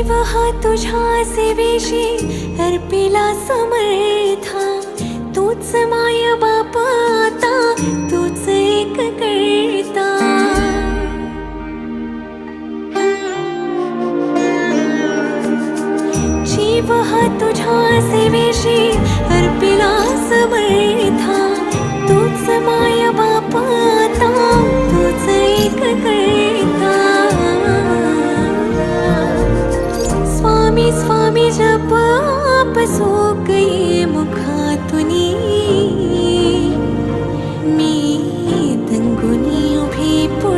जीव हा तुझ्या सेवेशी अर्पिला समर्था. तूच माय बाप आता तूच एक करता. जीव हा तुझ्या सेवेशी गुखातु मे दङ्गी पु